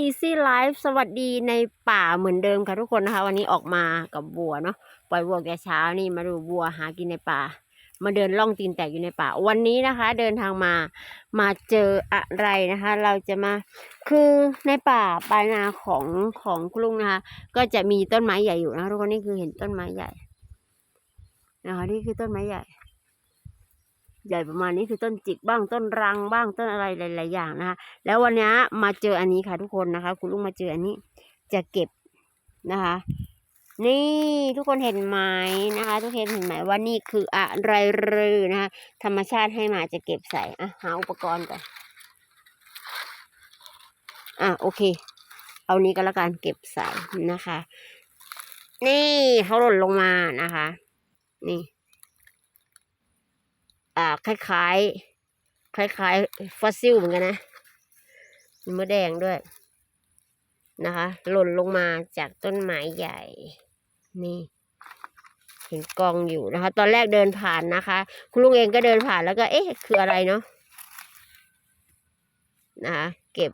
Easy Life สวัสดีในป่าเหมือนเดิมค่ะทุกคนนะคะ วันนี้ออกมากับบัวเนาะปล่อยบัวแกเช้านี่มาดูบัวหากินในป่า มาเดินล่องตีนแตกอยู่ในป่า วันนี้นะคะ เดินทางมามาเจออะไรนะคะ เราจะมาคือในป่าปลายนาของของคุณลุงนะคะ ก็จะมีต้นไม้ใหญ่อยู่นะคะทุกคนนี่คือเห็นต้นไม้ใหญ่นะคะนี่คือต้นไม้ใหญ่ ใหญ่ประมาณนี้คือต้นจิกบ้างต้นรังบ้างต้นอะไรหลาย ๆ อย่างนะคะ แล้ววันนี้มาเจออันนี้ค่ะทุกคนนะคะ คุณลุงมาเจออันนี้จะเก็บนะคะ นี่ทุกคนเห็นไหมนะคะ ทุกคนเห็นไหมว่านี่คืออะไรรือนะคะ ธรรมชาติให้มาจะเก็บใส่อะหาอุปกรณ์ก่อนอะโอเค เอานี้ก็แล้วกันเก็บใส่นะคะ นี่เขาหล่นลงมานะคะ นี่ อ่า คล้ายๆ คล้ายๆ ฟอสซิลเหมือนกันนะมีมะแดงด้วย นะคะ หล่นลงมาจากต้นไม้ใหญ่ นี่ เห็นกองอยู่นะคะ ตอนแรกเดินผ่านนะคะ คุณลุงเองก็เดินผ่านแล้วก็เอ๊ะ คืออะไรเนาะนะคะเก็บ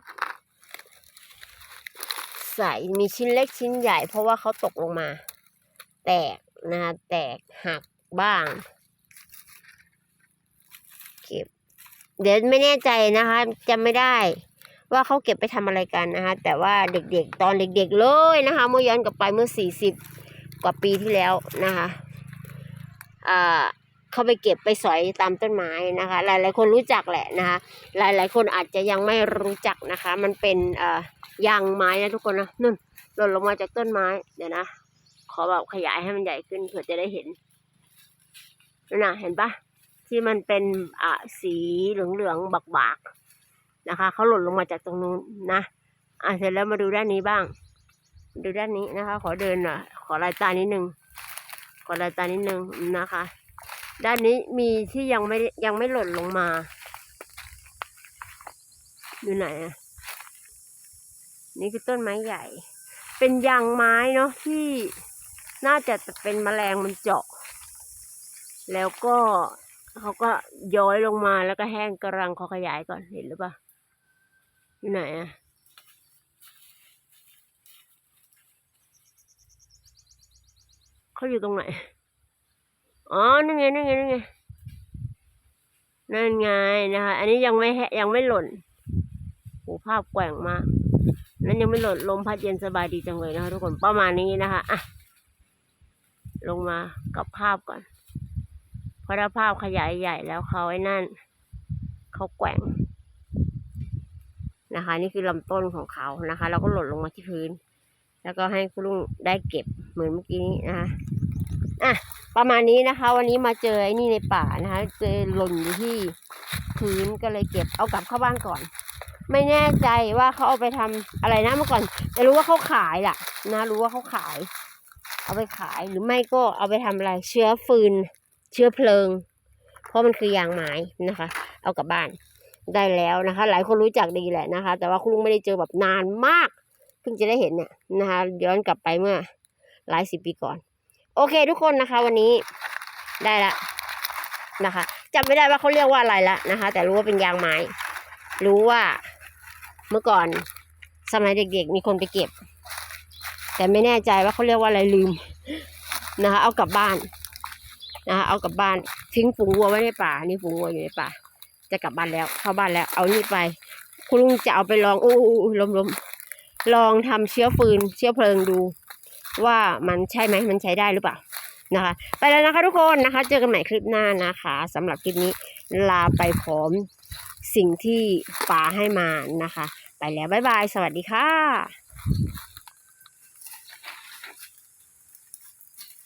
ใส่มีชิ้นเล็กชิ้นใหญ่ เพราะว่าเขาตกลงมา แตกนะคะแตกหักบ้าง เก็บ เดี๋ยวไม่แน่ใจนะคะจำไม่ได้ ว่าเขาเก็บไปทำอะไรกันนะคะ แต่ว่าเด็กๆ ตอนเด็กๆเลยนะคะ เมื่อย้อนกลับไปเมื่อสี่สิบกว่าปีที่แล้วนะคะอ่าเขาไปเก็บไปสอยตามต้นไม้นะคะ หลายๆคนรู้จักแหละนะคะ หลายๆคนอาจจะยังไม่รู้จักนะคะ มันเป็นอ่อยางไม้นะทุกคนนะนุ่นหล่นลงมาจากต้นไม้เดี๋ยวนะขอแบบขยายให้มันใหญ่ขึ้นเผื่อจะได้เห็นนั่นนะเห็นปะ ที่มันเป็นอ่าสีเหลืองๆบักๆนะคะเขาหล่นลงมาจากตรงนู้นนะอะเสร็จแล้วมาดูด้านนี้บ้าง ดูด้านนี้นะคะ ขอเดินหน่อยขอลายตานิดนึงขอลายตานิดนึงนะคะ ด้านนี้มีที่ยังไม่ยังไม่หล่นลงมาอยู่ไหนอะนี่คือต้นไม้ใหญ่ เป็นยางไม้เนาะที่น่าจะเป็นแมลงมันเจาะ แล้วก็ เขาก็ย้อยลงมาแล้วก็แห้งกระรังเขาขยายก่อนเห็นหรือเปล่าอยู่ไหนอะเขาอยู่ตรงไหน อ๋อ นั่นไง นั่นไง นั่นไง นั่นไงนะคะ อันนี้ยังไม่แหยังไม่หล่นโหภาพแกว่งมาก นั้นยังไม่หล่น ลมพัดเย็นสบายดีจังเลยนะคะทุกคน ประมาณนี้นะคะ อะ ลงมากับภาพก่อน พราะถ้าภาพขยายใหญ่แล้วเขาไอ้นั่นเขาแกว่งนะคะ นี่คือลำต้นของเขานะคะแล้วก็หล่นลงมาที่พื้น แล้วก็ให้คุณลุงได้เก็บเหมือนเมื่อกี้นี้นะคะอะประมาณนี้นะคะ วันนี้มาเจอไอ้นี่ในป่านะคะ เจอหล่นอยู่ที่พื้นก็เลยเก็บเอากลับเข้าบ้านก่อน ไม่แน่ใจว่าเขาเอาไปทำอะไรนะเมื่อก่อนแต่รู้ว่าเขาขายล่ะ นะ รู้ว่าเขาขาย เอาไปขายหรือไม่ก็เอาไปทำอะไรเชื้อฟืน เชื้อเพลิง เพราะมันคือยางไม้นะคะ เอากลับบ้านได้แล้วนะคะ หลายคนรู้จักดีแหละนะคะ แต่ว่าคุณลุงไม่ได้เจอแบบนานมาก เพิ่งจะได้เห็นเนี่ยนะคะย้อนกลับไปเมื่อหลายสิบปีก่อน โอเคทุกคนนะคะ วันนี้ได้ละนะคะจำไม่ได้ว่าเขาเรียกว่าอะไรละนะคะ แต่รู้ว่าเป็นยางไม้ รู้ว่าเมื่อก่อนสมัยเด็กๆ มีคนไปเก็บ แต่ไม่แน่ใจว่าเขาเรียกว่าอะไรลืมนะคะ เอากลับบ้าน นะคะเอากลับบ้านทิ้งฝูงวัวไว้ในป่า นี่ฝูงวัวอยู่ในป่า จะกลับบ้านแล้วเข้าบ้านแล้ว เอานี่ไป คุณลุงจะเอาไปลองอู้ลมลมลองทำเชื้อฟืน เชื้อเพลิงดู ว่ามันใช่ไหมมันใช้ได้หรือเปล่านะคะ ไปแล้วนะคะทุกคนนะคะ เจอกันใหม่คลิปหน้านะคะสำหรับคลิปนี้ลาไปพร้อมสิ่งที่ป่าให้มานะคะ ไปแล้วบ๊ายบาย สวัสดีค่ะ